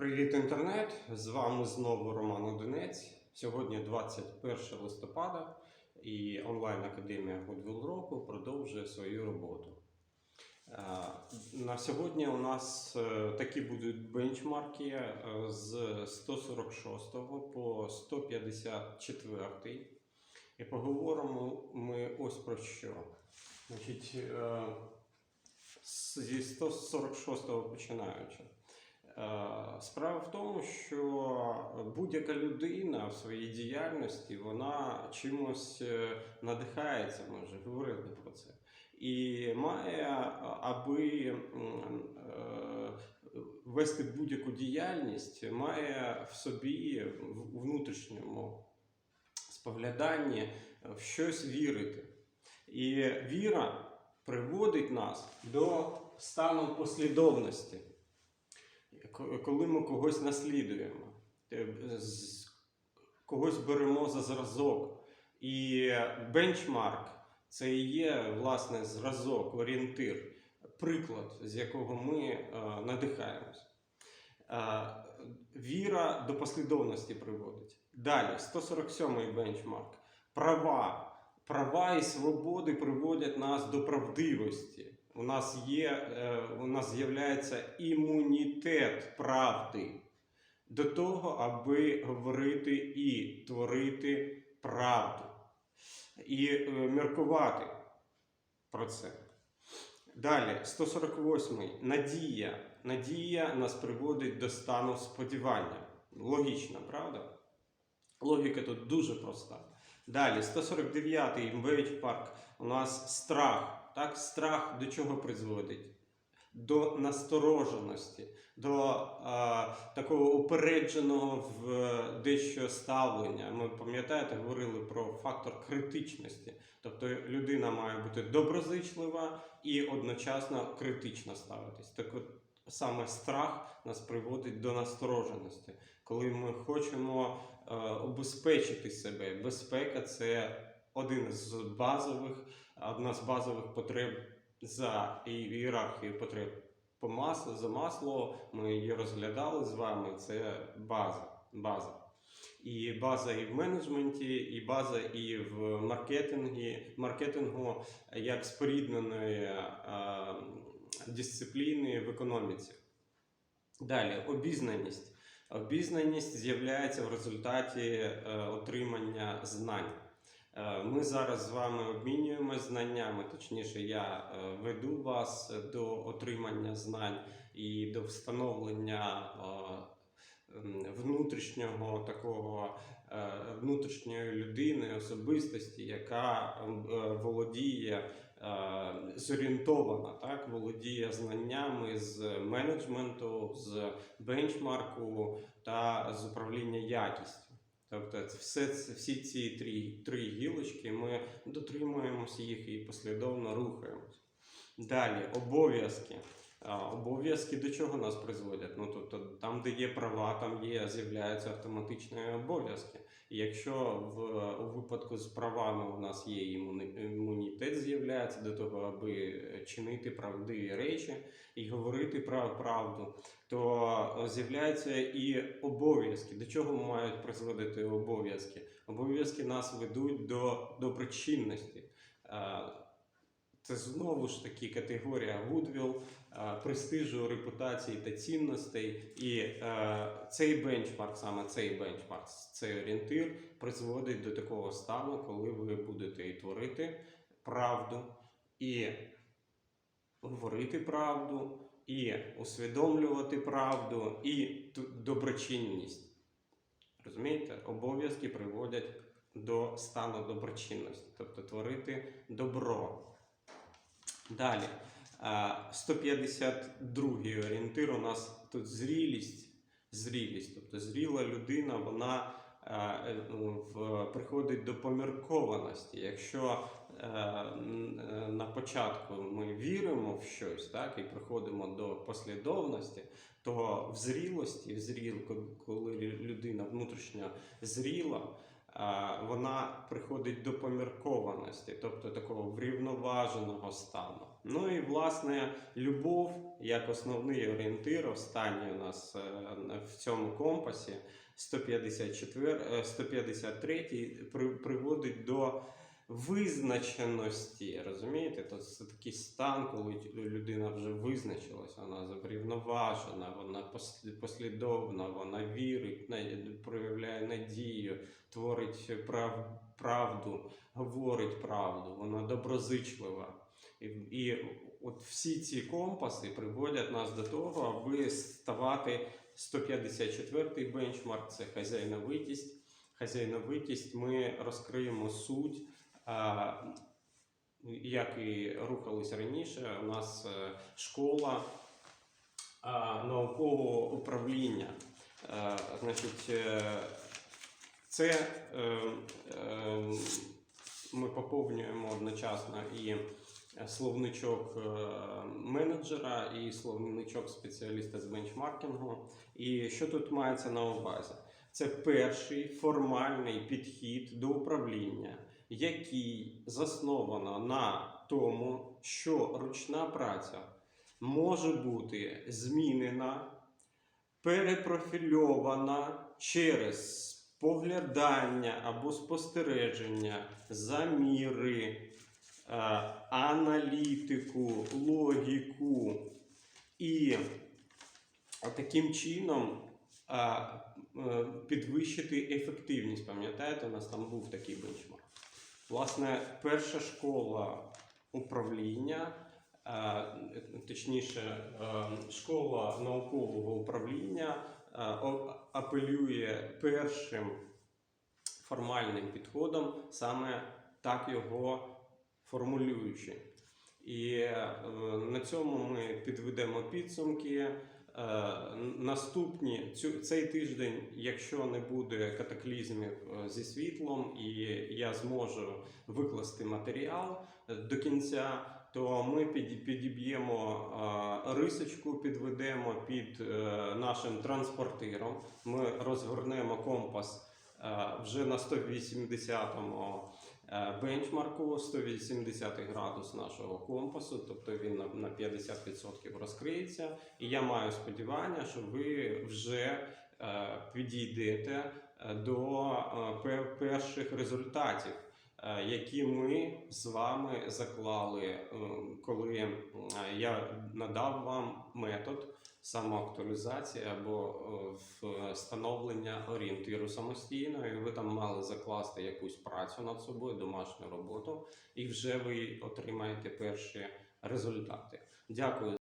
Привіт, інтернет! З вами знову Роман Одинець. Сьогодні 21 листопада і онлайн-академія Goodwill року продовжує свою роботу. Е, На сьогодні у нас е, такі будуть бенчмарки е, з 146 по 154. І поговоримо ми ось про що. Значить, зі 146 починаючи. Е, Справа в тому, що будь-яка людина в своїй діяльності вона чимось е, надихається, ми вже говорили про це. І має, аби е, вести будь-яку діяльність, має в собі в внутрішньому спогляданні в щось вірити. І віра приводить нас до стану послідовності коли ми когось наслідуємо, когось беремо за зразок. І бенчмарк це і є власне зразок, орієнтир, приклад, з якого ми е, надихаємось. Е, Віра до послідовності приводить. Далі, 147-й бенчмарк. Права. Права і свободи приводять нас до правдивості. У нас є, е, у нас з'являється імунітет правди до того, аби говорити і творити правду, і е, міркувати про це. Далі, 148-й. Надія. Надія нас приводить до стану сподівання. Логічно, правда? Логіка тут дуже проста. Далі, 149-й бенчмарк. У нас страх. Так, страх до чого призводить? До настороженості, до а, такого упередженого в е, дещо ставлення. Ми пам'ятаєте, говорили про фактор критичності. Тобто людина має бути доброзичлива і одночасно критично ставитись. Так от саме страх нас приводить до настороженості, коли ми хочемо е, обезпечити себе. Безпека це один з базових, одна з базових потреб за ієрархією потреб по маслу, за масло. Ми її розглядали з вами. Це база. база. І база і в менеджменті, і база і в маркетингі, маркетингу як спорідненої е, дисципліни в економіці. Далі обізнаність. Обізнаність з'являється в результаті е, отримання знань. Е, Ми зараз з вами обмінюємося знаннями, точніше, я е, веду вас до отримання знань і до встановлення е, внутрішнього такого внутрішньої людини, особистості, яка володіє зорієнтована, так, володіє знаннями з менеджменту, з бенчмарку та з управління якістю. Тобто все, це- всі ці три, три гілочки ми дотримуємося їх і послідовно рухаємось. Далі обов'язки. Обов'язки до чого нас призводять? Ну тобто там, де є права, там є з'являються автоматичні обов'язки. І якщо в у випадку з правами у нас є імунітет, з'являється до того, аби чинити правдиві речі і говорити про правду, то з'являються і обов'язки. До чого мають призводити обов'язки? Обов'язки нас ведуть до доброчинності. Це знову ж таки категорія Goodwill, е, престижу, репутації та цінностей. І е, цей бенчмарк, саме цей бенчмарк, цей орієнтир призводить до такого стану, коли ви будете і творити правду, і говорити правду, і усвідомлювати правду, і доброчинність. Розумієте? Обов'язки приводять до стану доброчинності, тобто творити добро. Далі. е, 152 орієнтир у нас тут зрілість. Зрілість, тобто зріла людина, вона е, е, в, приходить до поміркованості. Якщо е, на початку ми віримо в щось, так, і приходимо до послідовності, то в зрілості, в зріл, коли людина внутрішньо зріла, вона приходить до поміркованості, тобто такого врівноваженого стану. Ну і власне любов як основний орієнтир, останній у нас е, в цьому компасі 154, е, 153 при, приводить до визначеності. Розумієте? Тобто це такий стан, коли людина вже визначилася, вона врівноважена, вона пос- послідовна, вона вірить, проявляє надію, творить прав, правду, говорить правду, вона доброзичлива. І, і от всі ці компаси приводять нас до того, аби ставати 154-й бенчмарк це хазяйновитість. Хазяйновитість ми розкриємо суть. Як і рухались раніше, у нас е, школа наукового управління. Е, Значить, е, це ми поповнюємо одночасно і словничок менеджера, і словничок спеціаліста з бенчмаркінгу. І що тут мається на увазі? Це перший формальний підхід до управління, який засновано на тому, що ручна праця може бути змінена, перепрофільована через поглядання або спостереження, заміри, е, аналітику, логіку. І таким чином е, е, підвищити ефективність. Пам'ятаєте, у нас там був такий бенчмарк. Власне, перша школа управління, е, точніше, е, школа наукового управління е, апелює першим формальним підходом, саме так його формулюючи. І на цьому ми підведемо підсумки. Е, Наступні цю, цей тиждень, якщо не буде катаклізмів е, зі світлом, і я зможу викласти матеріал е, до кінця, то ми під, підіб'ємо рисочку, підведемо під нашим транспортиром. Ми розгорнемо компас вже на 180-му е, бенчмарку, 180 градус нашого компасу, тобто він на, на 50% розкриється. І я маю сподівання, що ви вже е, підійдете е, до е, перших результатів, е, які ми з вами заклали, е, коли е, я надав вам метод самоактуалізації або е, встановлення орієнтиру самостійно, і ви там мали закласти якусь працю над собою, домашню роботу, і вже ви отримаєте перші результати. Дякую.